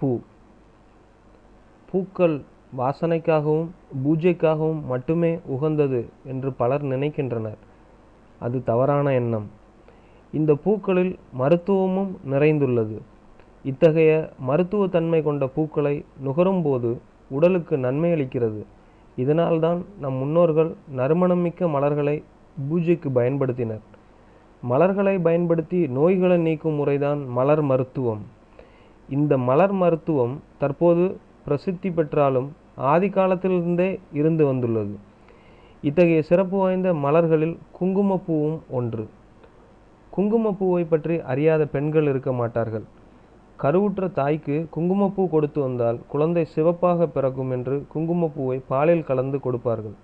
பூ. பூக்கள் வாசனைக்காகவும் பூஜைக்காகவும் மட்டுமே உகந்தது என்று பலர் நினைக்கின்றனர். அது தவறான எண்ணம். இந்த பூக்களில் மருத்துவமும் நிறைந்துள்ளது. இத்தகைய மருத்துவ தன்மை கொண்ட பூக்களை நுகரும்போது உடலுக்கு நன்மை அளிக்கிறது. இதனால்தான் நம் முன்னோர்கள் நறுமணமிக்க மலர்களை பூஜைக்கு பயன்படுத்தினர். மலர்களை பயன்படுத்தி நோய்களை நீக்கும் முறைதான் மலர் மருத்துவம். இந்த மலர் மருத்துவம் தற்போது பிரசித்தி பெற்றாலும் ஆதி காலத்திலிருந்தே இருந்து வந்துள்ளது. இத்தகைய சிறப்பு வாய்ந்த மலர்களில் குங்குமப்பூவும் ஒன்று. குங்குமப்பூவை பற்றி அறியாத பெண்கள் இருக்க மாட்டார்கள். கருவுற்ற தாய்க்கு குங்குமப்பூ கொடுத்து வந்தால் குழந்தை சிவப்பாக பிறக்கும் என்று குங்குமப்பூவை பாலில் கலந்து கொடுப்பார்கள்.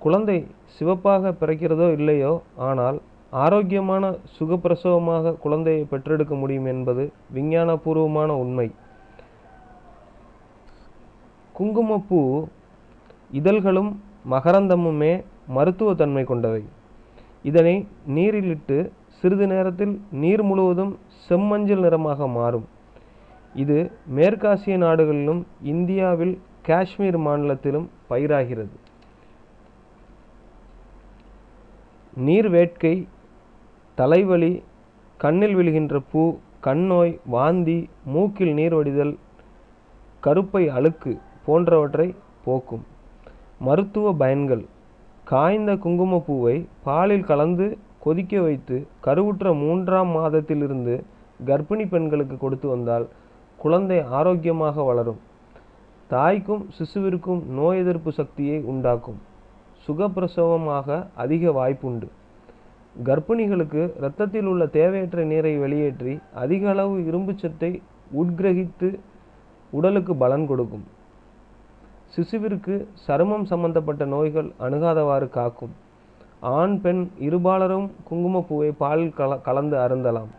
குழந்தை சிவப்பாக பிறக்கிறதோ இல்லையோ ஆனால் ஆரோக்கியமான சுகப்பிரசவமாக குழந்தையை பெற்றெடுக்க முடியும் என்பது விஞ்ஞானபூர்வமான உண்மை. குங்குமப்பூ இதழ்களும் மகரந்தமுமே மருத்துவ தன்மை கொண்டவை. இதனை நீரிலிட்டு சிறிது நேரத்தில் நீர் முழுவதும் செம்மஞ்சள் நிறமாக மாறும். இது மேற்காசிய நாடுகளிலும் இந்தியாவில் காஷ்மீர் மாநிலத்திலும் பயிராகிறது. நீர் வேட்கை தலைவலி கண்ணில் விழுகின்ற பூ கண்ணோய் வாந்தி மூக்கில் நீர் வடிதல் கருப்பை அழுக்கு போன்றவற்றை போக்கும். மருத்துவ பயன்கள். காய்ந்த குங்குமப்பூவை பாலில் கலந்து கொதிக்க வைத்து கருவுற்ற மூன்றாம் மாதத்திலிருந்து கர்ப்பிணி பெண்களுக்கு கொடுத்து வந்தால் குழந்தை ஆரோக்கியமாக வளரும். தாய்க்கும் சிசுவிற்கும் நோய் எதிர்ப்பு சக்தியை உண்டாக்கும். சுகப்பிரசவமாக அதிக வாய்ப்புண்டு. கர்ப்பிணிகளுக்கு இரத்தத்தில் உள்ள தேவையற்ற நீரை வெளியேற்றி அதிக அளவு இரும்புச்சத்தை உட்கிரகித்து உடலுக்கு பலன் கொடுக்கும். சிசுவிற்கு சருமம் சம்பந்தப்பட்ட நோய்கள் அணுகாதவாறு காக்கும். ஆண் பெண் இருபாலரும் குங்குமப்பூவை பாலில் கல கலந்து அருந்தலாம்.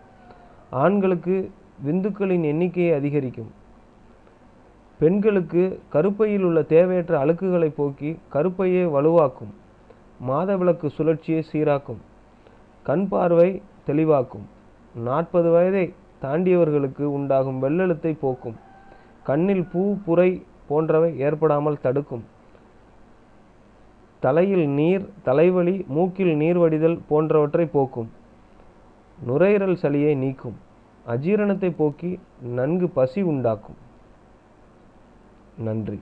ஆண்களுக்கு விந்துக்களின் எண்ணிக்கையை அதிகரிக்கும். பெண்களுக்கு கருப்பையில் உள்ள தேவையற்ற அழுக்குகளை போக்கி கருப்பையை வலுவாக்கும். மாதவிளக்கு சுழற்சியை சீராக்கும். கண் பார்வை தெளிவாக்கும். நாற்பது வயதை தாண்டியவர்களுக்கு உண்டாகும் வெள்ளெழுத்தை போக்கும். கண்ணில் பூ புரை போன்றவை ஏற்படாமல் தடுக்கும். தலையில் நீர் தலைவலி மூக்கில் நீர் வடிதல் போன்றவற்றை போக்கும். நுரையீரல் சளியை நீக்கும். அஜீரணத்தை போக்கி நன்கு பசி உண்டாக்கும். நன்றி.